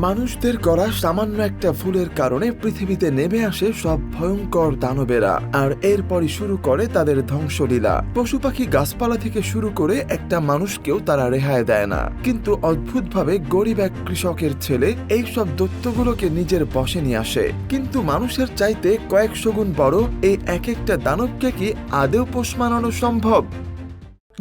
মানুষদের করা সামান্য একটা ভুলের কারণে পৃথিবীতে নেমে আসে সব ভয়ঙ্কর দানবেরা। আর এরপরই শুরু করে তাদের ধ্বংসলীলা। পশু পাখি গাছপালা থেকে শুরু করে একটা মানুষকেও তারা রেহাই দেয় না। কিন্তু অদ্ভুতভাবে গরিব এক কৃষকের ছেলে এই সব দত্তগুলোকে নিজের বসে নিয়ে আসে। কিন্তু মানুষের চাইতে কয়েকশো গুণ বড় এই এক একটা দানবকে কি আদেও পোষ মানানো সম্ভব?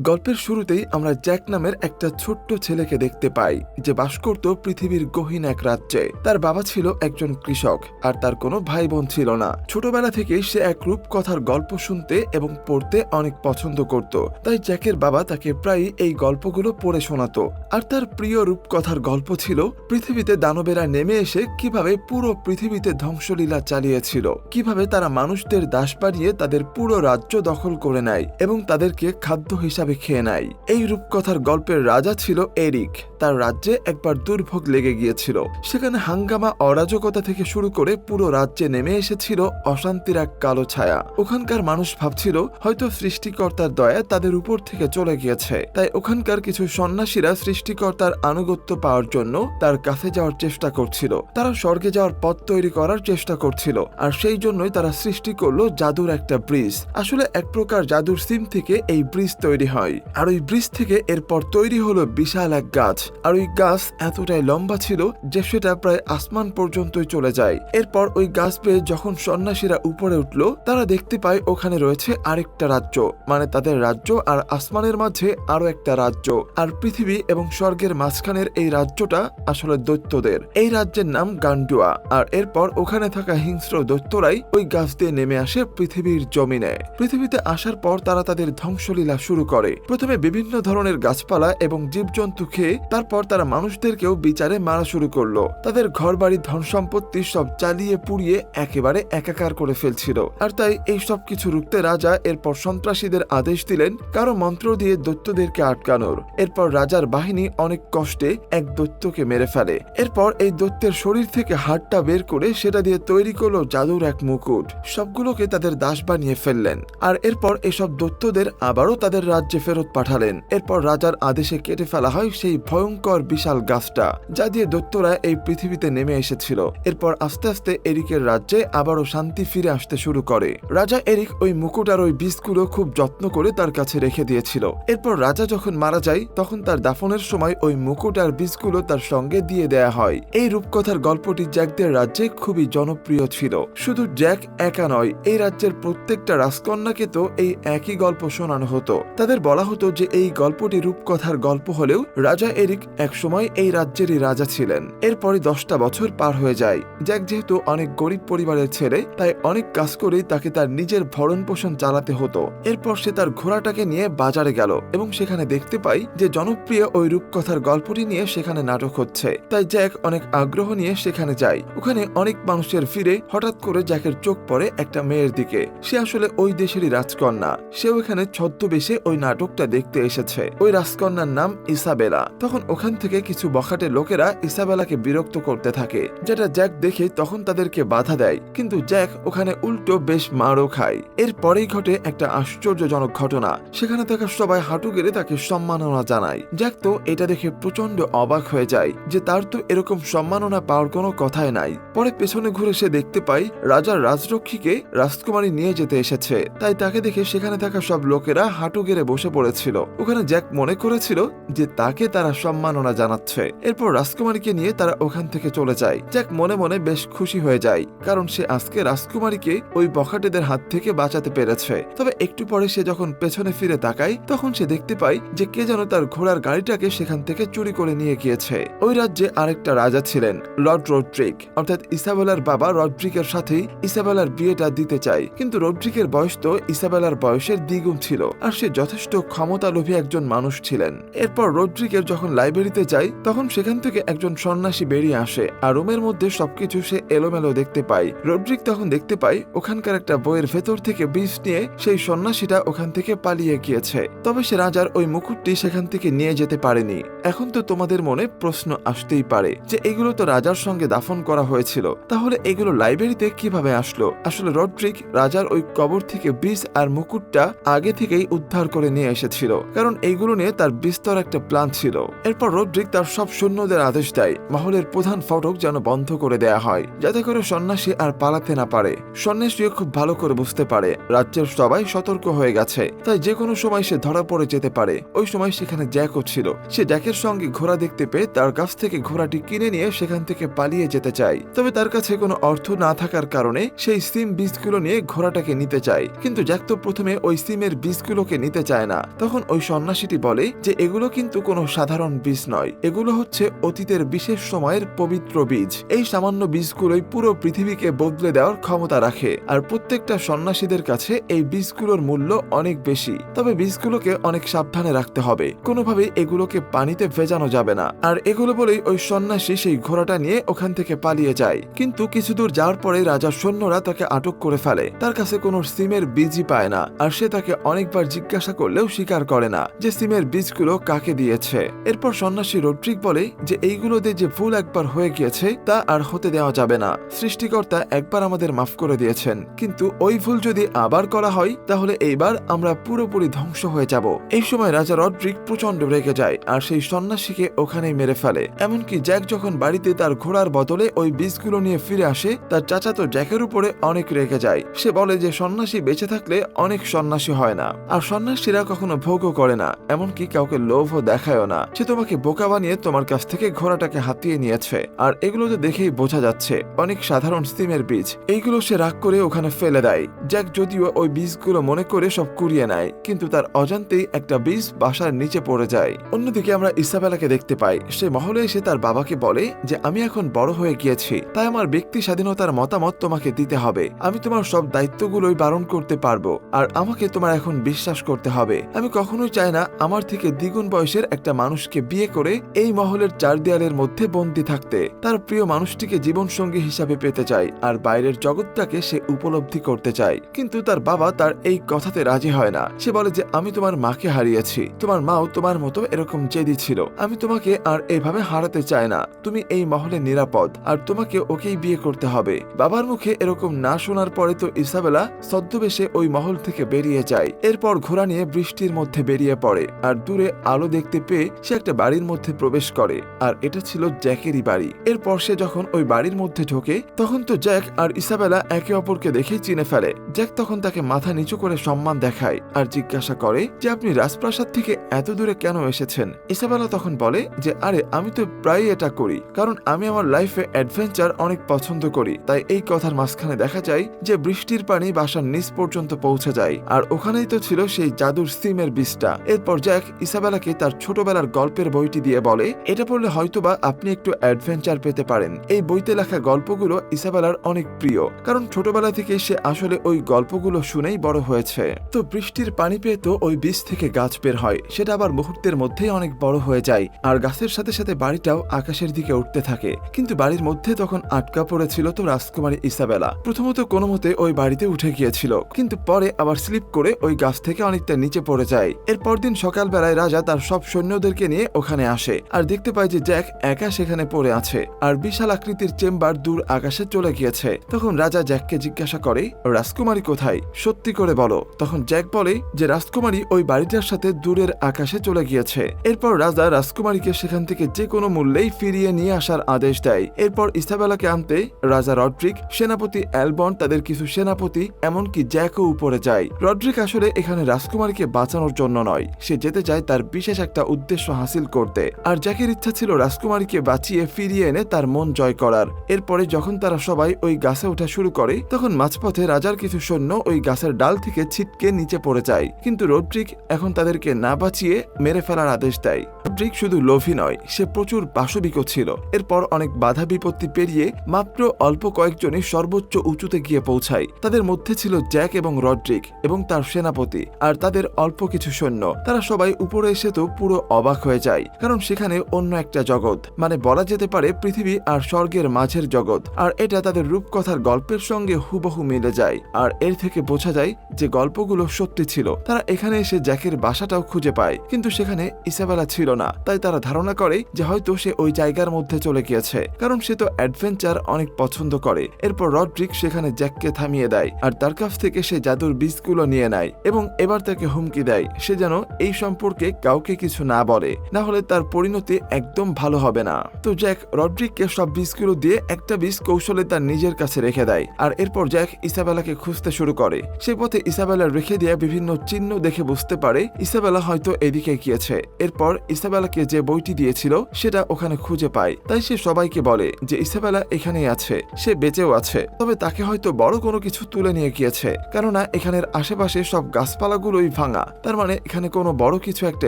গল্পের শুরুতেই আমরা জ্যাক নামের একটা ছোট্ট ছেলেকে দেখতে পাই, যে বাস করত পৃথিবীর গহীন এক রাজ্যে। তার বাবা ছিল একজন কৃষক, আর তার কোনো ভাই বোন ছিল না। ছোটবেলা থেকেই সে এক রূপকথার গল্প শুনতে এবং পড়তে অনেক পছন্দ করত, তাই জ্যাকের বাবা তাকে প্রায়ই এই গল্পগুলো পড়ে শোনাতো। আর তার প্রিয় রূপকথার গল্প ছিল, পৃথিবীতে দানবেরা নেমে এসে কীভাবে পুরো পৃথিবীতে ধ্বংসলীলা চালিয়েছিল, কীভাবে তারা মানুষদের দাস বানিয়ে তাদের পুরো রাজ্য দখল করে নেয় এবং তাদেরকে খাদ্য হিসাবে খেয়ে নেয় এই রূপকথার গল্পের রাজা ছিল এরিক। তার রাজ্যে একবার দুর্ভোগ লেগে গিয়েছিল। সেখানে হাঙ্গামা অরাজকতা থেকে শুরু করে পুরো রাজ্যে নেমে এসেছিল অশান্তির এক কালো ছায়া। ওখানকার মানুষ ভাবছিল, হয়তো সৃষ্টিকর্তার দয়া তাদের উপর থেকে চলে গিয়েছে। তাই ওখানকার কিছু সন্ন্যাসীরা সৃষ্টিকর্তার আনুগত্য পাওয়ার জন্য তার কাছে যাওয়ার চেষ্টা করছিল। তারা স্বর্গে যাওয়ার পথ তৈরি করার চেষ্টা করছিল। আর সেই জন্যই তারা সৃষ্টি করল জাদুর একটা ব্রিজ। আসলে এক প্রকার জাদুর সিম থেকে এই ব্রিজ তৈরি হয়। আর ওই ব্রিজ থেকে এরপর তৈরি হলো বিশাল এক গাছ। আর ওই গাছ এতটাই লম্বা ছিল যে সেটা প্রায় আসমান পর্যন্তই চলে যায়। এরপর ওই গাছ পেয়ে যখন সন্ন্যাসীরা উপরে উঠল, তারা দেখতে পায় ওখানে রয়েছে আরেকটা রাজ্য। মানে তাদের রাজ্য আর আসমানের মাঝে আরও একটা রাজ্য। আর পৃথিবী এবং স্বর্গের মাঝখানের এই রাজ্যটা আসলে দৈত্যদের। এই রাজ্যের নাম গান্ডুয়া। আর এরপর ওখানে থাকা হিংস্র দৈত্যরাই ওই গাছ দিয়ে নেমে আসে পৃথিবীর জমিনে। পৃথিবীতে আসার পর তারা তাদের ধ্বংসলীলা শুরু করে। প্রথমে বিভিন্ন ধরনের গাছপালা এবং জীবজন্তু খেয়ে তারপর তারা মানুষদেরকেও বিচারে মারা শুরু করল। তাদের ঘর বাড়ি ধন সম্পত্তি সব চালিয়ে পুড়িয়ে একেবারে একাকার করে ফেলছিল। আর তাই এই সব কিছু রুখতে রাজা এরপর সন্ত্রাসীদের আদেশ দিলেন কারও মন্ত্র দিয়ে দৈত্যদেরকে আটকানোর। এরপর রাজার বাহিনী অনেক কষ্টে এক দৈত্যকে মেরে ফেলে। এরপর এই দৈত্যের শরীর থেকে হাড়টা বের করে সেটা দিয়ে তৈরি করল জাদুর এক মুকুট। সবগুলোকে তাদের দাস বানিয়ে ফেললেন। আর এরপর এসব দৈত্যদের আবারও তাদের রাজ্যে ফেরত পাঠালেন। এরপর রাজার আদেশে কেটে ফেলা হয় সেই ভয়ঙ্কর বিশাল গাছটা, যা দিয়ে দৈত্যরা এই পৃথিবীতে নেমে এসেছিল। এরপর আস্তে আস্তে এরিকের রাজ্যে আবারও শান্তি ফিরে আসতে শুরু করে। রাজা এরিক ওই মুকুট আর ওই বীজগুলো খুব যত্ন করে তার কাছে রেখে দিয়েছিল। এরপর রাজা যখন মারা যায়, তখন তার দাফনের সময় ওই মুকুট আর বীজগুলো তার সঙ্গে দিয়ে দেয়া হয়। এই রূপকথার গল্পটি জ্যাকদের রাজ্যে খুবই জনপ্রিয় ছিল। শুধু জ্যাক একা নয়, এই রাজ্যের প্রত্যেকটা রাজকন্যাকে তো এই একই গল্প শোনানো হতো। তাদের বলা হতো যে এই গল্পটি রূপকথার গল্প হলেও রাজা এরিক একসময় এই রাজ্যেরই রাজা ছিলেন। এরপরে দশটা বছর পার হয়ে যায়। জ্যাক যেহেতু অনেক গরিব পরিবারের ছেলে, তাই অনেক কাজ করেই তাকে তার নিজের ভরণ পোষণ চালাতে হতো। এরপর সে তার ঘোড়াটাকে নিয়ে বাজারে গেল এবং সেখানে দেখতে পাই যে জনপ্রিয় ওই রূপকথার গল্পটি নিয়ে সেখানে নাটক হচ্ছে। তাই জ্যাক অনেক আগ্রহ নিয়ে সেখানে যায়। ওখানে অনেক মানুষের ফিরে হঠাৎ করে জ্যাকের চোখ পড়ে একটা মেয়ের দিকে। সে আসলে ওই দেশেরই রাজকন্যা। সেও এখানে ছদ্মবেশে ওই নাটকটা দেখতে এসেছে। ওই রাজকন্যার নাম ইসাবেলা। তখন ওখান থেকে কিছু বখাটে লোকেরা ইসাবেলাকে বিরক্ত করতে থাকে। যেটা জ্যাক দেখে তখন তাদেরকে বাধা দেয়। কিন্তু জ্যাক ওখানে উল্টো বেশ মারও খায়। এরপরেই ঘটে একটা আশ্চর্যজনক ঘটনা। সেখানে থাকা সবাই হাঁটু গেড়ে তাকে সম্মাননা জানায়। জ্যাক তো এটা দেখে প্রচণ্ড অবাক হয়ে যায় যে তার তো এরকম সম্মাননা পাওয়ার কোনো কথাই নাই। পরে পেছনে ঘুরে সে দেখতে পাই রাজার রাজরক্ষীকে রাজকুমারী নিয়ে যেতে এসেছে। তাই তাকে দেখে সেখানে থাকা সব লোকেরা হাঁটু গেড়ে বসে পড়েছিল। ওখানে জ্যাক মনে করেছিল যে তাকে তারা সম্মাননা জানাচ্ছে। এরপর রাজকুমারীকে নিয়ে তারা ওখান থেকে চলে যায়। জ্যাক মনে মনে বেশ খুশি হয়ে যায়, কারণ সে আজকে রাজকুমারীকে ওই বখাটেদের হাত থেকে বাঁচাতে পেরেছে। তবে একটু পরে সে যখন পেছনে ফিরে তাকায়, তখন সে দেখতে পায় যে কে যেন তার ঘোড়ার গাড়িটাকে সেখান থেকে চুরি করে নিয়ে গিয়েছে। ওই রাজ্যে আরেকটা রাজা ছিলেন, লর্ড রড্রিক অর্থাৎ ইসাবেলার বাবা রড্রিকের সাথেই ইসাবেলার বিয়েটা দিতে চায়। কিন্তু রড্রিকের বয়স তো ইসাবেলার বয়সের দ্বিগুণ ছিল, আর সে যথেষ্ট ক্ষমতালোভী একজন মানুষ ছিলেন। এরপর রড্রিকের যখন লাইব্রেরিতে যায় তখন সেখান থেকে একজন সন্ন্যাসী বেরিয়ে আসে, আর রুমের মধ্যে সবকিছু সে এলোমেলো দেখতে পায়। রড্রিক তখন দেখতে পায়, ওখানকার একটা বইয়ের ভেতর থেকে বীজ নিয়ে সেই সন্ন্যাসীটা ওখান থেকে পালিয়ে গিয়েছে। তবে সে রাজার ওই মুকুটটি সেখান থেকে নিয়ে যেতে পারেনি। এখন তো তোমাদের মনে প্রশ্ন আসতেই পারে যে, এগুলো তো রাজার সঙ্গে দাফন করা হয়েছিল। তাহলে এগুলো লাইব্রেরিতে কীভাবে আসলো? আসলে রড্রিক রাজার ওই কবর থেকে বীজ আর মুকুটটা আগে থেকেই উদ্ধার করে নিয়ে এসেছিল, কারণ এইগুলো নিয়ে তার বিস্তর একটা প্ল্যান ছিল। এরপর রোড্রিক তার সব সৈন্যদের আদেশ দেয়, মহলের প্রধান ফটক যেন বন্ধ করে দেয়া হয়, যাতে করে সন্ন্যাসী আর পালাতে না পারে। সন্ন্যাসীও খুব ভালো করে বুঝতে পারে, রাজ্যের সবাই সতর্ক হয়ে গেছে, তাই যে কোনো সময় সে ধরা পড়ে যেতে পারে। ওই সময় সেখানে জ্যাকও ছিল। সে জ্যাকের সঙ্গে ঘোড়া দেখতে পেয়ে তার কাছ থেকে ঘোড়াটি কিনে নিয়ে সেখান থেকে পালিয়ে যেতে চায়। তবে তার কাছে কোনো অর্থ না থাকার কারণে সেই সিম বীজগুলো নিয়ে ঘোড়াটাকে নিতে চায়। কিন্তু জ্যাক তো প্রথমে ওই সিমের বীজগুলোকে নিতে চায় না। তখন ওই সন্ন্যাসীটি বলে যে, এগুলো কিন্তু কোনো সাধারণ বীজ নয়। এগুলো হচ্ছে অতীতের বিশেষ সময়ের পবিত্র বীজ। এই সামান্য বীজগুলোই পুরো পৃথিবীকে বদলে দেওয়ার ক্ষমতা রাখে। আর প্রত্যেকটা সন্ন্যাসীদের কাছে এই বীজগুলোর মূল্য অনেক বেশি। তবে বীজগুলোকে অনেক সাবধানে রাখতে হবে। কোনোভাবে এগুলোকে পানিতে ভেজানো যাবে না। আর এগুলো বলেই ওই সন্ন্যাসী সেই ঘোড়াটা নিয়ে ওখান থেকে পালিয়ে যায়। কিন্তু কিছু দূর যাওয়ার পরে রাজার সৈন্যরা তাকে আটক করে ফেলে। তার কাছে কোনো সিমের বীজই পায় না। আর সে তাকে অনেকবার জিজ্ঞাসা করলেও স্বীকার করে না যে সিমের বীজগুলো কাকে দিয়েছে। এরপর সন্ন্যাসী রোড্রিক বলে যে এইগুলোতে যে ভুল একবার হয়ে গিয়েছে, তা আর হতে দেওয়া যাবে না। সৃষ্টিকর্তা একবার আমাদের মাফ করে দিয়েছেন। কিন্তু ওই ভুল যদি আবার করা হয়, তাহলে এইবার আমরা পুরোপুরি ধ্বংস হয়ে যাব। এই সময় রাজা রড্রিক প্রচণ্ড রেগে যায় আর সেই সন্ন্যাসীকে ওখানেই মেরে ফেলে। এমনকি জ্যাক যখন বাড়িতে তার ঘোড়ার বদলে ওই বীজগুলো নিয়ে ফিরে আসে, তার চাচাতো জ্যাকের উপরে অনেক রেগে যায়। সে বলে যে সন্ন্যাসী বেঁচে থাকলে অনেক সন্ন্যাসী হয় না। আর সন্ন্যাসীরা কখনো ভোগও করে না, এমনকি কাউকে লোভও দেখায়ও না। সে তোমাকে বোকা বানিয়ে তোমার কাছ থেকে ঘোড়াটাকে হাতিয়ে নিয়েছে। আর এগুলো তো দেখেই বোঝা যাচ্ছে, অনেক সাধারণ সিমের বীজ। এইগুলো সে রাগ করে ওখানে ফেলে দেয়। জ্যাক যদিও ওই বীজগুলো মনে করে সব কুড়িয়ে নেয়, কিন্তু তার অজান্তেই একটা বীজ বাসার নিচে পড়ে যায়। অন্যদিকে আমরা ইসাবেলাকে দেখতে পাই। সে মহলে এসে তার বাবাকে বলে যে, আমি এখন বড় হয়ে গিয়েছি। তাই আমার ব্যক্তি স্বাধীনতার মতামত তোমাকে দিতে হবে। আমি তোমার সব দায়িত্বগুলোই বারণ করতে পারব। আর আমাকে তোমার এখন বিশ্বাস করতে হবে। আমি কখনোই চাই না আমার থেকে দ্বিগুণ বয়সের একটা মানুষকে বিয়ে করে এই মহলের চার দেয়ালের মধ্যে বন্দী থাকতে। তার প্রিয় মানুষটিকে জীবনসঙ্গী হিসাবে পেতে চাই আর বাইরের জগৎটাকে সে উপলব্ধি করতে চায় কিন্তু তার বাবা তার এই কথাতে রাজি হয় না। সে বলে যে, আমি তোমার মাকে হারিয়েছি। তোমার মাও তোমার মতো এরকম জেদি ছিল। আমি তোমাকে আর এইভাবে হারাতে চাই না। তুমি এই মহলে নিরাপদ আর তোমাকে ওকেই বিয়ে করতে হবে। বাবার মুখে এরকম না শোনার পরে তো ইসাবেলা ছদ্মবেশে ওই মহল থেকে বেরিয়ে যায়। এরপর ঘোড়া নিয়ে বৃষ্টির মধ্যে বেরিয়ে পড়ে। আর দূরে আলো দেখতে পেয়ে সে একটা বাড়ির মধ্যে প্রবেশ করে। আর এটা ছিল জ্যাকেরই বাড়ি। এরপর সে যখন ওই বাড়ির মধ্যে ঢোকে, তখন তো জ্যাক আর ইসাবেলা একে অপরকে দেখে চিনে ফেলে। জ্যাক তখন তাকে মাথা নিচু করে সম্মান দেখায় আর জিজ্ঞাসা করে, যে আপনি রাজপ্রাসাদ থেকে এত দূরে কেন এসেছেন? ইসাবেলা তখন বলে যে, আরে, আমি তো প্রায়ই এটা করি। কারণ আমি আমার লাইফে অ্যাডভেঞ্চার অনেক পছন্দ করি। তাই এই কথার মাঝখানে দেখা যায় যে, বৃষ্টির পানি বাসার নিচ পর্যন্ত পৌঁছে যায়। আর ওখানেই তো ছিল সেই জাদুর সিমের বীজটা। এরপর জ্যাক ইসাবেলাকে তার ছোটবেলার গল্পের বইটি দিয়ে বলে, এটা পড়লে হয়তোবা আপনি একটু অ্যাডভেঞ্চার পেতে পারেন। এই বইতে লেখা গল্পগুলো ইসাবেলার অনেক প্রিয়, কারণ ছোটবেলা থেকে সে আসলে ওই গল্পগুলো শুনেই বড় হয়েছে। তো বৃষ্টির পানি পেয়ে তো ওই বীজ থেকে গাছ বের হয়, সেটা আবার মুহূর্তের মধ্যেই অনেক বড় হয়ে যায়, আর গাছের সাথে সাথে বাড়িটাও আকাশের দিকে উঠতে থাকে। কিন্তু বাড়ির মধ্যে তখন আটকা পড়েছিল তো রাজকুমারী ইসাবেলা। প্রথমত কোনো মতে ওই বাড়িতে উঠে গিয়েছিল, কিন্তু পরে আবার স্লিপ করে ওই গাছ থেকে অনেকটা নিচে পড়ে যায়। এর পরদিন সকালবেলায় রাজা তার সব সৈন্যদেরকে নিয়ে ওখানে আসে আর দেখতে পায় যে জ্যাক একা সেখানে পড়ে আছে আর বিশাল আকৃতির চেম্বার দূর আকাশে চলে গিয়েছে। তখন রাজা জ্যাককে জিজ্ঞাসা করে, রাজকুমারী কোথায়? সত্যি করে বলো। তখন জ্যাক বলে যে, রাজকুমারী ওই বাড়িটার সাথে দূরের আকাশে চলে গিয়েছে। এরপর রাজা রাজকুমারীকে সেখান থেকে যে কোনো মূল্যেই ফিরিয়ে নিয়ে আসার আদেশ দেয়। এরপর ইসাবেলাকে আনতে রাজা রড্রিক, সেনাপতি অ্যালবন তাদের কিছু সেনাপতি, এমনকি জ্যাকও উপরে যায়। রড্রিক আসলে এখানে রাজকুমারীকে বাঁচানোর জন্য নয়। সে যেতে চায় তার বিশেষ একটা উদ্দেশ্য হাসিল করতে। আর জ্যাকের ইচ্ছা ছিল রাজকুমারীকে বাঁচিয়ে ফিরিয়ে এনে তার মন জয় করার। এরপরে যখন তারা সবাই ওই গাছে ওঠা শুরু করে, তখন মাঝপথে রাজার কিছু সৈন্য ওই গাছের ডাল থেকে ছিটকে নিচে পড়ে যায়। কিন্তু রোড্রিক এখন তাদেরকে না বাঁচিয়ে মেরে ফেলার আদেশ দেয়। রড্রিক শুধু লোভী নয়, সে প্রচুর পাশবিকও ছিল। এরপর অনেক বাধা বিপত্তি পেরিয়ে মাত্র অল্প কয়েকজনই সর্বোচ্চ উঁচুতে গিয়ে পৌঁছায়। তাদের মধ্যে ছিল জ্যাক এবং রড্রিক এবং তার সেনাপতি। আর তাদের অল্প কিছু সৈন্য। তারা সবাই উপরে এসে তো পুরো অবাক হয়ে যায়, কারণ সেখানে অন্য একটা জগৎ। মানে বলা যেতে পারে পৃথিবী আর স্বর্গের মাঝের জগৎ। আর এটা তাদের রূপকথার গল্পের সঙ্গে হুবহু মিলে যায়। আর এর থেকে বোঝা যায় যে গল্পগুলো সত্যি ছিল। তারা এখানে এসে জ্যাকের বাসাটাও খুঁজে পায়, কিন্তু সেখানে ইসাবেলা ছিল না। তাই তারা ধারণা করে যে হয়তো সে ওই জায়গার মধ্যে চলে গিয়েছে, কারণ সে তো অ্যাডভেঞ্চার অনেক পছন্দ করে। এরপর রড্রিক সেখানে জ্যাককে থামিয়ে দেয়, আর তার কাছ থেকে সে জাদুর বীজগুলো নিয়ে নেয়, এবং এবার তাকে হুমকি হুমকি দেয়। সে যেন এই সম্পর্কে কাউকে কিছু না বলে। না হলে তার পরিণতি একদম ভালো হবে না। তো জ্যাক রড্রিককে সব বীজগুলো দিয়ে একটা বীজ কৌশলে তার নিজের কাছে রেখে দেয়। আর এরপর জ্যাক ইসাবেলাকে খুঁজতে শুরু করে। সে পথে ইসাবেলা রেখে দেওয়া বিভিন্ন চিহ্ন দেখে বুঝতে পারে ইসাবেলা হয়তো এদিকে গিয়েছে। এরপর ইসাবেলাকে যে বইটি দিয়েছিল, সেটা ওখানে খুঁজে পায়। তাই সে সবাইকে বলে যে ইসাবেলা এখানেই আছে। সে বেঁচেও আছে। তবে তাকে হয়তো বড় কোনো কিছু তুলে নিয়ে গিয়েছে। কেননা এখানের আশেপাশে সব গাছপালাগুলোই ভাঙা। তার মানে এখানে কোনো বড় কিছু একটা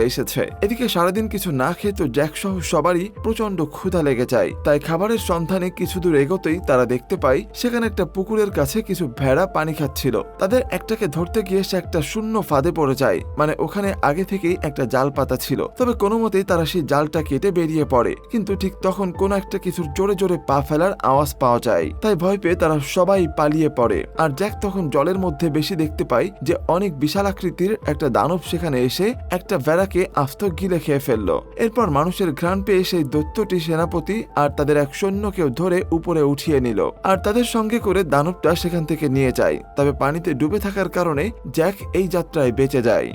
এসেছে। এদিকে সারাদিন কিছু না খেয়ে তো জ্যাক সহ সবারই প্রচণ্ড ক্ষুধা লেগে যায়। তাই খাবারের সন্ধানে কিছু দূর এগোতেই তারা দেখতে পায়, সেখানে একটা পুকুরের কাছে কিছু ভেড়া পানি খাচ্ছিল। তাদের একটাকে ধরতে গিয়ে সে একটা শূন্য ফাঁদে পড়ে যায়। মানে ওখানে আগে থেকেই একটা জাল পাতা ছিল। তবে কোনো মতেই তারা সেই জালটা কেটে বেরিয়ে পড়ে। কিন্তু ঠিক তখন কোনো একটা কিছুর জোরে জোরে পা ফেলার আওয়াজ পাওয়া যায়। তাই ভয় পেয়ে তারা সবাই পালিয়ে পড়ে। আর জ্যাক তখন জলের মধ্যে বেশি দেখতে পায় যে অনেক বিশাল আকৃতির একটা দানব সেখানে এসে একটা ভেড়াকে আস্ত খেয়ে ফেলল। এরপর মানুষের ঘ্রাণ পেয়ে সেই দৈত্যটি সেনাপতি আর তাদের এক সৈন্যকেও ধরে উপরে উঠিয়ে নিল। আর তাদের সঙ্গে করে দানবটা সেখান থেকে নিয়ে যায়। তবে পানিতে ডুবে থাকার কারণে জ্যাক এই যাত্রায় বেঁচে যায়।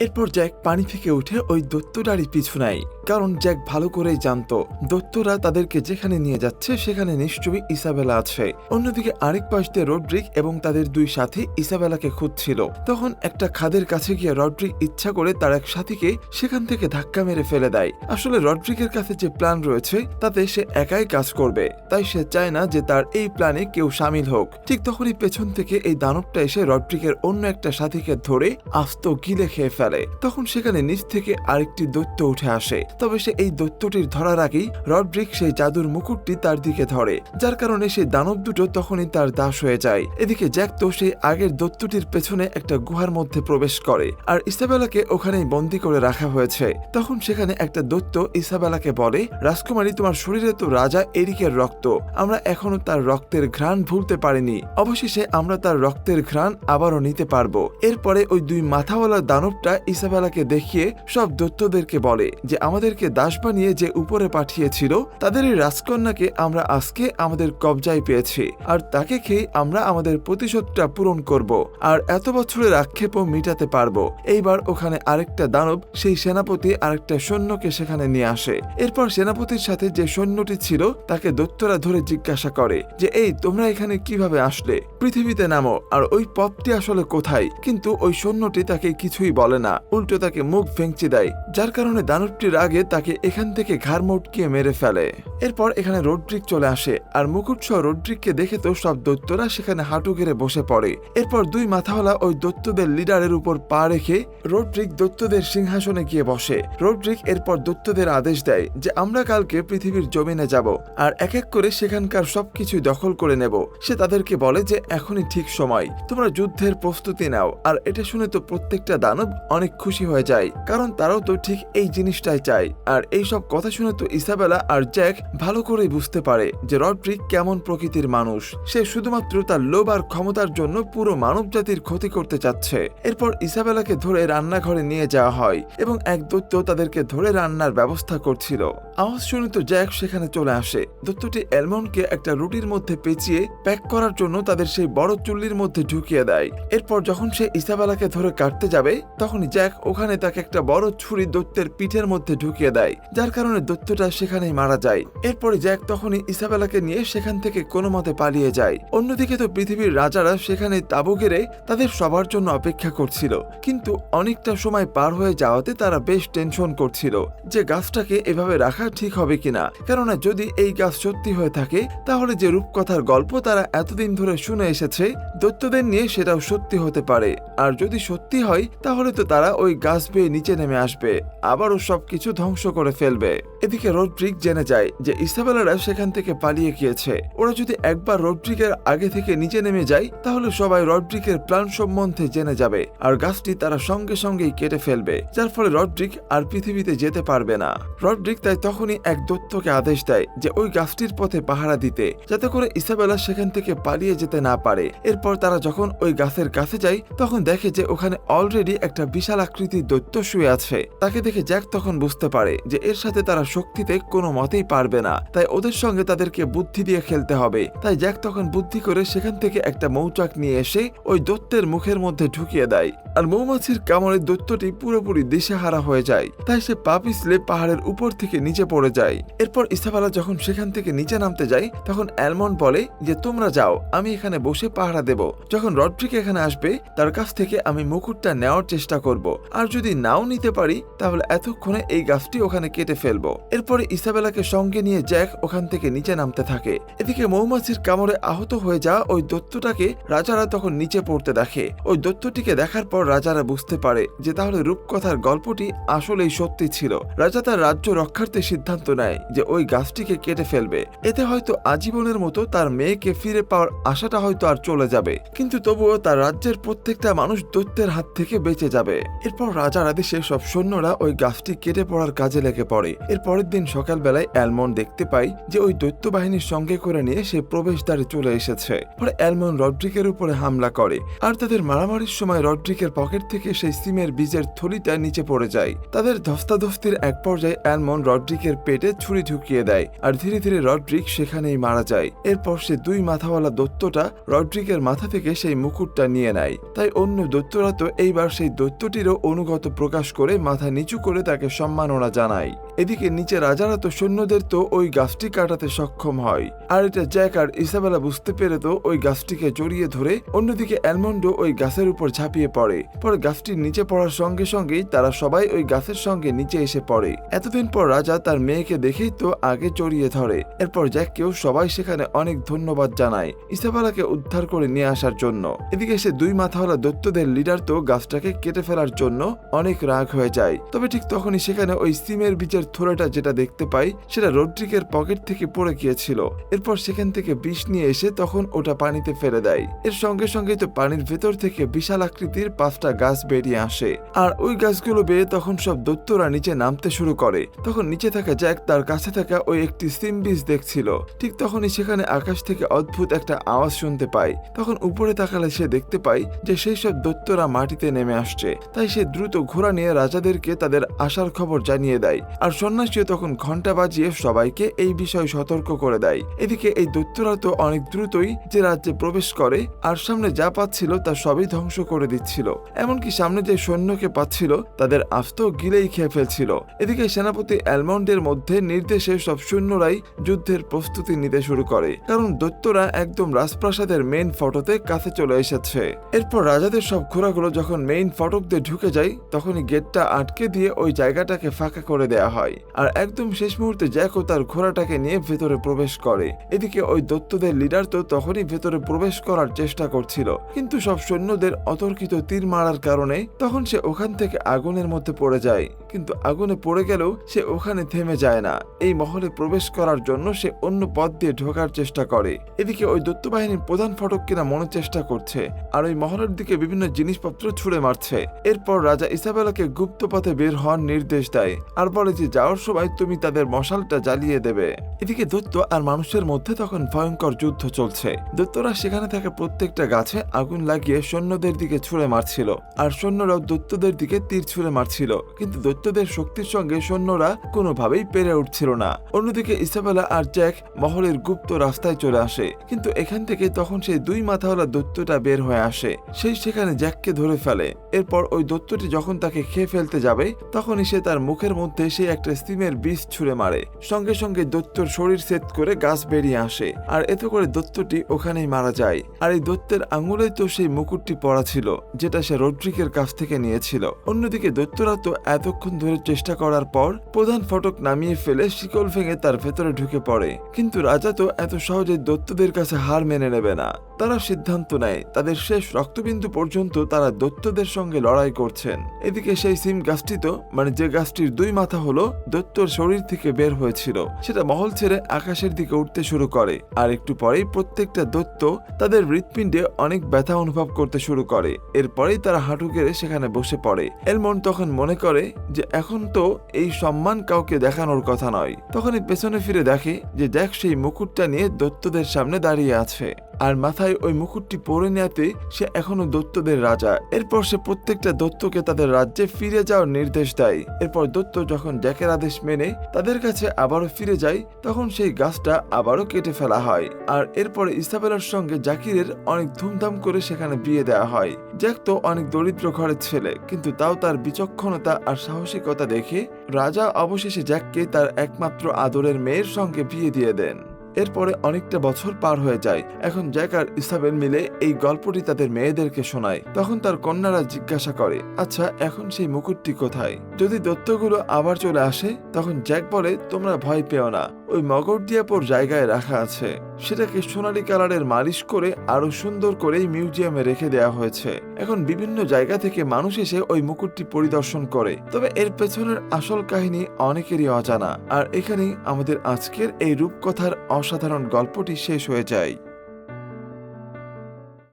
এরপর জ্যাক পানি থেকে উঠে ওই দৈত্যটারই পিছু নেয়। কারণ জ্যাক ভালো করেই জানতো। দত্তরা তাদেরকে যেখানে নিয়ে যাচ্ছে, সেখানে নিশ্চয়ই ইসাবেলা আছে। অন্যদিকে আরেক পাশ দিয়ে রড্রিক এবং তাদের দুই সাথী ইসাবেলাকে খুঁজছিল। তখন একটা খাদের কাছে গিয়ে রড্রিক ইচ্ছা করে তার এক সাথীকে সেখান থেকে ধাক্কা মেরে ফেলে দেয়। আসলে রড্রিকের কাছে যে প্ল্যান রয়েছে, তাতে সে একাই কাজ করবে। তাই সে চায় না যে তার এই প্ল্যানে কেউ সামিল হোক। ঠিক তখনই পেছন থেকে এই দানবটা এসে রড্রিকের অন্য একটা সাথীকে ধরে আস্ত গিলে খেয়ে ফেলে। তখন সেখানে নিচ থেকে আরেকটি দৈত্য উঠে আসে। তবে সে এই দৈত্যটির ধরার আগেই রড্রিক সেই জাদুর মুকুটটি তার দিকে ধরে। যার কারণে সেই দানব দুটো তখনই তার দাস হয়ে যায়। এদিকে জ্যাক তো সেই আগের দৈত্যটির পেছনে একটা গুহার মধ্যে প্রবেশ করে আর ইসাবেলাকে ওখানেই বন্দি করে রাখা হয়েছে। তখন সেখানে একটা দৈত্য ইসাবেলাকে বলে, রাজকুমারী, তোমার শরীরে তো রাজা এরিকের রক্ত। আমরা এখনও তার রক্তের ঘ্রাণ ভুলতে পারিনি। অবশেষে আমরা তার রক্তের ঘ্রাণ আবারও নিতে পারব। এরপরে ওই দুই মাথাওয়ালা দানবটা ইসাবেলাকে দেখিয়ে সব দৈত্যদেরকে বলে যে আমাদেরকে দাস বানিয়ে যে উপরে পাঠিয়েছিল তাদের এই রাজকন্যাকে আমরা আজকে আমাদের কবজায় পেয়েছি, আর তাকে খেয়ে আমরা আমাদের প্রতিশোধটা পূরণ করব, আর এত বছরের আক্ষেপও মিটাতে পারব। এইবার ওখানে আরেকটা দানব, সেই সেনাপতি আরেকটা সৈন্যকে সেখানে নিয়ে আসে। এরপর সেনাপতির সাথে যে সৈন্যটি ছিল, তাকে দৈত্যরা ধরে জিজ্ঞাসা করে যে, এই, তোমরা এখানে কীভাবে আসলে? পৃথিবীতে নামো, আর ওই পথটি আসলে কোথায়? কিন্তু ওই সৈন্যটি তাকে কিছুই বলে না, উল্টো তাকে মুখ ভেঙচি দেয়, যার কারণে দানবটির আগে তাকে এখান থেকে ঘাড় মোটকিয়ে মেরে ফেলে। এরপর এখানে রোড্রিক চলে আসে, আর মুকুট সহ রোড্রিককে দেখে তো সব দৈত্যরা সেখানে হাঁটু গেড়ে বসে পড়ে। এরপর দুই মাথাওয়ালা ওই দৈত্যদের লিডারের উপর পা রেখে রোড্রিক দৈত্যদের সিংহাসনে গিয়ে বসে। রোড্রিক এরপর দৈত্যদের আদেশ দেয় যে, আমরা কালকে পৃথিবীর জমিনে যাব, আর এক এক করে সেখানকার সবকিছুই দখল করে নেব। সে তাদেরকে বলে যে, এখনই ঠিক সময়। তোমরা যুদ্ধের প্রস্তুতি নাও। আর এটা শুনে তো প্রত্যেকটা দানব অনেক খুশি হয়ে যায়, কারণ তারাও তো ঠিক এই জিনিসটাই চায়। আর এই সব কথা শুনে তো ইসাবেলা আর জ্যাক ভালো করে বুঝতে পারে যে রড্রিক কেমন প্রকৃতির মানুষ। সে শুধুমাত্র তার লোভ আর ক্ষমতার জন্য পুরো মানব জাতির ক্ষতি করতে চাচ্ছে। এরপর ইসাবেলাকে ধরে রান্নাঘরে নিয়ে যাওয়া হয় এবং এক দৈত্য তাদেরকে ধরে রান্নার ব্যবস্থা করছিল। আওয়াজ শুনে তো জ্যাক সেখানে চলে আসে। দৈত্যটি অ্যালমন্ডকে একটা রুটির মধ্যে পেঁচিয়ে প্যাক করার জন্য তাদের সেই বড় চুল্লির মধ্যে ঢুকিয়ে দেয়। এরপর যখন সে ইসাবেলাকে ধরে কাটতে যাবে, তখনই জ্যাক ওখানে তাকে একটা বড় ছুরি দৈত্যের পিঠের মধ্যে ঢুকিয়ে দেয়, যার কারণে দৈত্যটা সেখানেই মারা যায়। এরপরে জ্যাক তখনই ইসাবেলাকে নিয়ে সেখান থেকে কোনো মতে পালিয়ে যায়। অন্যদিকে তো পৃথিবীর রাজারা সেখানে তাবু গেড়ে তাদের সবার জন্য অপেক্ষা করছিল। কিন্তু অনেকটা সময় পার হয়ে যাওয়াতে তারা বেশ টেনশন করছিল যে গাছটাকে এভাবে রাখা ঠিক হবে কিনা। কেননা যদি এই গাছ সত্যি হয়ে থাকে, তাহলে যে রূপকথার গল্প তারা এতদিন ধরে শুনে এসেছে, দৈত্যদের নিয়ে সেটাও সত্যি হতে পারে। আর যদি সত্যি হয়, তাহলে তো তারা ওই গাছ বেয়ে নিচে নেমে আসবে। আবারও সবকিছু ধ্বংস করে ফেলবে। এদিকে রোড্রিক জেনে যায় যে ইসাবেলারা সেখান থেকে পালিয়ে গিয়েছে। ওরা যদি একবার রোড্রিকের আগে থেকে নিচে নেমে যায়, তাহলে সবাই রড্রিকের প্ল্যান সম্বন্ধে জেনে যাবে, আর গাছটি তারা সঙ্গে সঙ্গেই কেটে ফেলবে, যার ফলে রড্রিক আর পৃথিবীতে যেতে পারবে না। রড্রিক তাই তখনই এক দত্তকে আদেশ দেয় যে ওই গাছটির পথে পাহারা দিতে, যাতে করে ইসাবেলা সেখান থেকে পালিয়ে যেতে না পারে। এরপর তারা যখন ওই গাছের কাছে যায়, তখন দেখে যে ওখানে অলরেডি একটা বিশাল আকৃতির দৈত্য শুয়ে আছে। তাকে দেখে জ্যাক তখন বুঝতে বুঝতে পারে যে এর সাথে তারা শক্তিতে কোনো মতেই পারবে না। তাই ওদের সঙ্গে তাদেরকে বুদ্ধি দিয়ে খেলতে হবে। তাই জ্যাক তখন বুদ্ধি করে সেখান থেকে একটা মৌচাক নিয়ে এসে ওই দৈত্যের মুখের মধ্যে ঢুকিয়ে দেয়। আর মৌমাছির কামড়ে দৈত্যটি পুরোপুরি দিশেহারা হয়ে যায়। তাই সে পা পিছলে পাহাড়ের উপর থেকে নিচে পড়ে যায়। এরপর ইস্তাবেলা যখন সেখান থেকে নিচে নামতে যায়, তখন অ্যালমন্ড বলে যে, তোমরা যাও, আমি এখানে বসে পাহারা দেব। যখন রড্রিক এখানে আসবে, তার কাছ থেকে আমি মুকুটটা নেওয়ার চেষ্টা করব। আর যদি নাও নিতে পারি, তাহলে এতক্ষণে এই গাছটি ওখানে কেটে ফেলব। এরপরে ইসাবেলাকে সঙ্গে নিয়ে জ্যাক ওখান থেকে নিচে নামতে থাকে। এদিকে মৌমাছির কামড়ে আহত হয়ে যাওয়া ওই দত্তটাকে রাজারা তখন নিচে পড়তে দেখে। ওই দত্তটিকে দেখার পর রাজারা বুঝতে পারে যে তাহলে রূপকথার গল্পটি আসলেই সত্যি ছিল। রাজা তার রাজ্য রক্ষার্থে সিদ্ধান্ত নেয় যে ওই গাছটিকে কেটে ফেলবে। এতে হয়তো আজীবনের মতো তার মেয়েকে ফিরে পাওয়ার আশাটা হয়তো আর চলে যাবে। কিন্তু তবুও তার রাজ্যের প্রত্যেকটা মানুষ দৈত্যের হাত থেকে বেঁচে যাবে। এরপর রাজার আদেশে সব সৈন্যরা ওই গাছটি কেটে পড়ার কাজে লেগে পড়ে। এর পরের দিন সকালবেলায় অ্যালমন্ড দেখতে পাই যে ওই দৈত্য বাহিনীর সঙ্গে করে নিয়ে সে প্রবেশদ্বারে চলে এসেছে। পরে অ্যালমন্ড রড্রিকের উপরে হামলা করে আর তাদের মারামারির সময় রড্রিকের পকেট থেকে সেই সিমের বীজের থলিটা নিচে পড়ে যায়। তাদের ধস্তাধস্তির এক পর্যায়ে অ্যালমন্ড রড্রিকের পেটে ছুরি ঢুকিয়ে দেয় আর ধীরে ধীরে রড্রিক সেখানেই মারা যায়। এরপর সে দুই মাথাওয়ালা দৈত্যটা রড্রিকের মাথা থেকে সেই মুকুটটা নিয়ে নেয়। তাই অন্য দৈত্যরা তো এইবার সেই দৈত্যটিরও অনুগত প্রকাশ করে মাথা নিচু করে তাকে সম্মাননা じゃない。এদিকে নিচে রাজারা তো সৈন্যদের তো ওই গাছটি কাটাতে সক্ষম হয়। আর এটা জ্যাক আর ইসাবেলা বুঝতে পেরে তো ওই গাছটিকে জড়িয়ে ধরে অন্যদিকে অ্যালমন্ডো ওই গাছের উপর ঝাঁপিয়ে পড়ে। পরে গাছটির নিচে পড়ার সঙ্গে সঙ্গেই তারা সবাই ওই গাছের সঙ্গে নিচে এসে পড়ে। এতদিন পর রাজা তার মেয়েকে দেখেই তো আগে জড়িয়ে ধরে। এরপর জ্যাককেও সবাই সেখানে অনেক ধন্যবাদ জানায় ইসাবেলাকে উদ্ধার করে নিয়ে আসার জন্য। এদিকে সে দুই মাথাওয়ালা দৈত্যদের লিডার তো গাছটাকে কেটে ফেলার জন্য অনেক রাগ হয়ে যায়। তবে ঠিক তখনই সেখানে ওই সিমের বীজের থোড়াটা যেটা দেখতে পাই, সেটা রড্রিকের পকেট থেকে পড়ে গিয়েছিল। এরপর সেখান থেকে বিষ নিয়ে এসে তখন ওটা পানিতে ফেলে দেয়। এর সঙ্গে সঙ্গে তো পানির ভেতর থেকে বিশাল আকৃতির পাঁচটা গাছ বেরিয়ে আসে। আর ওই গাছগুলো বেয়ে তখন সব দৈত্যরা নিচে নামতে শুরু করে। তখন নিচে থাকা জ্যাক তার কাছে থাকা ওই একটি সিম বীজ দেখছিল। ঠিক তখনই সেখানে আকাশ থেকে অদ্ভুত একটা আওয়াজ শুনতে পায় তখন উপরে তাকালে সে দেখতে পায় যে সেই সব দত্তরা মাটিতে নেমে আসছে। তাই সে দ্রুত ঘোড়া নিয়ে রাজাদেরকে তাদের আসার খবর জানিয়ে দেয়। আর সন্ন্যাসীও তখন ঘণ্টা বাজিয়ে সবাইকে এই বিষয়ে সতর্ক করে দেয়। এদিকে এই দৈত্যরা তো অনেক দ্রুতই যে রাজ্যে প্রবেশ করে আর সামনে যা পাচ্ছিল তা সবই ধ্বংস করে দিচ্ছিল। এমনকি সামনে যে সৈন্যকে পাচ্ছিল, তাদের আস্ত গিলেই খেয়ে ফেলছিল। এদিকে সেনাপতি অ্যালমন্ডের মধ্যে নির্দেশে সব সৈন্যরাই যুদ্ধের প্রস্তুতি নিতে শুরু করে। কারণ দৈত্যরা একদম রাজপ্রাসাদের মেইন ফটোতে কাছে চলে এসেছে। এরপর রাজাদের সব ঘোড়াগুলো যখন মেইন ফটক দিয়ে ঢুকে যায়, তখনই গেটটা আটকে দিয়ে ওই জায়গাটাকে ফাঁকা করে দেয়া হয়। আর একদম শেষ মুহূর্তে জ্যাকও তার ঘোড়াটাকে নিয়ে ভেতরে প্রবেশ করে। এদিকে ওই দত্তদের লিডার তো তখনই ভেতরে প্রবেশ করার চেষ্টা করছিল। কিন্তু সব সৈন্যদের অতর্কিত তীর মারার কারণে তখন সে ওখান থেকে আগুনের মধ্যে পড়ে যায়। কিন্তু আগুনে পড়ে গেলেও সে ওখানে থেমে যায় না। এই মহলে প্রবেশ করার জন্য সে অন্য পথ দিয়ে ঢোকার চেষ্টা করে। এদিকে ওই দত্ত বাহিনীর প্রধান ফটক কিনা মনের চেষ্টা করছে। আর ওই মহলের দিকে বিভিন্ন জিনিসপত্র ছুড়ে মারছে। এরপর রাজা ইসাবেলাকে গুপ্ত পথে বের হওয়ার নির্দেশ দেয়। আর বলে যে যাওয়ার সময় তুমি তাদের মশালটা জ্বালিয়ে দেবে। এদিকে দত্ত আর মানুষের মধ্যে তখন ভয়ঙ্কর যুদ্ধ চলছে। দত্তরা সেখানে থাকা প্রত্যেকটা গাছে আগুন লাগিয়ে সৈন্যদের দিকে ছুড়ে মারছিল, আর সৈন্যরাও দত্তদের দিকে তীর ছুড়ে মারছিল। কিন্তু দত্তদের শক্তির সঙ্গে সৈন্যরা কোনোভাবেই পেরে উঠছিল না। অন্যদিকে ইসাবেলা আর জ্যাক মহলের গুপ্ত রাস্তায় চলে আসে। কিন্তু এখান থেকে তখন সেই দুই মাথাওয়ালা দৈত্যটা বের হয়ে আসে। সেই সেখানে জ্যাককে ধরে ফেলে। এরপর ওই দত্তটি যখন তাকে খেয়ে ফেলতে যাবে, তখনই সে তার মুখের মধ্যে সে একটা স্টিমের বিষ ছুঁড়ে মারে। সঙ্গে সঙ্গে দত্তর শরীর সেট করে গাছ বেরিয়ে আসে, আর এতে করে দত্তটি ওখানেই মারা যায়। আর এই দত্তের আঙুলেই তো সেই মুকুটটি পড়া ছিল, যেটা সে রড্রিকের কাছ থেকে নিয়েছিল। অন্যদিকে দত্তরা তো এতক্ষণ ধরে চেষ্টা করার পর প্রধান ফটক নামিয়ে ফেলে শিকল ভেঙে তার ভেতরে ঢুকে পড়ে। কিন্তু রাজা তো এত সহজে দত্তদের কাছে হার মেনে নেবে না। তারা সিদ্ধান্ত নেয়, তাদের শেষ রক্তবিন্দু পর্যন্ত তারা দত্তদের সঙ্গে লড়াই করছেন। এদিকে সেই সিম গাছটি তো মানে যে গাছটির দুই মাথা হলো দত্তর শরীর থেকে বের হয়েছিল। সেটা মহল ছেড়ে আকাশের দিকে উঠতে শুরু করে। আর একটু পরেই প্রত্যেকটা দত্ত তাদের হৃৎপিণ্ডে অনেক ব্যথা অনুভব করতে শুরু করে। এরপরেই তারা হাঁটু গেড়ে সেখানে বসে পড়ে। এলমন তখন মনে করে যে, এখন তো এই সম্মান কাউকে দেখানোর কথা নয়। তখনই পেছনে ফিরে দেখে যে, দেখ সেই মুকুটটা নিয়ে দত্তদের সামনে দাঁড়িয়ে আছে। আর মাথায় ওই মুকুটটি পরে নেয়াতে সে এখনও দত্তদের রাজা। এরপর সে প্রত্যেকটা দত্তকে তাদের রাজ্যে ফিরে যাওয়ার নির্দেশ দেয়। এরপর দত্ত যখন জ্যাকের আদেশ মেনে তাদের কাছে আবারও ফিরে যায়, তখন সেই গাছটা আবারও কেটে ফেলা হয়। আর এরপরে ইসাবেলার সঙ্গে জাকিরের অনেক ধুমধাম করে সেখানে বিয়ে দেওয়া হয়। জ্যাক তো অনেক দরিদ্র ঘরের ছেলে, কিন্তু তাও তার বিচক্ষণতা আর সাহসিকতা দেখে রাজা অবশেষে জ্যাককে তার একমাত্র আদরের মেয়ের সঙ্গে বিয়ে দিয়ে দেন। এরপরে অনেকটা বছর পার হয়ে যায়। এখন জ্যাক আর ইসাবেল মিলে এই গল্পটি তাদের মেয়েদেরকে শোনায়। তখন তার কন্যারা জিজ্ঞাসা করে আচ্ছা এখন সেই মুকুটটি কোথায়? যদি দত্তগুলো আবার চলে আসে, তখন জ্যাক বলে, তোমরা ভয় পেও না। ওই মগরদিয়াপুর জায়গায় রাখা আছে। সেটাকে সোনালি কালারের মালিশ করে আরও সুন্দর করে মিউজিয়ামে রেখে দেওয়া হয়েছে। এখন বিভিন্ন জায়গা থেকে মানুষ এসে ওই মুকুটটি পরিদর্শন করে। তবে এর পেছনের আসল কাহিনী অনেকেরই অজানা। আর এখানেই আমাদের আজকের এই রূপকথার অসাধারণ গল্পটি শেষ হয়ে যায়।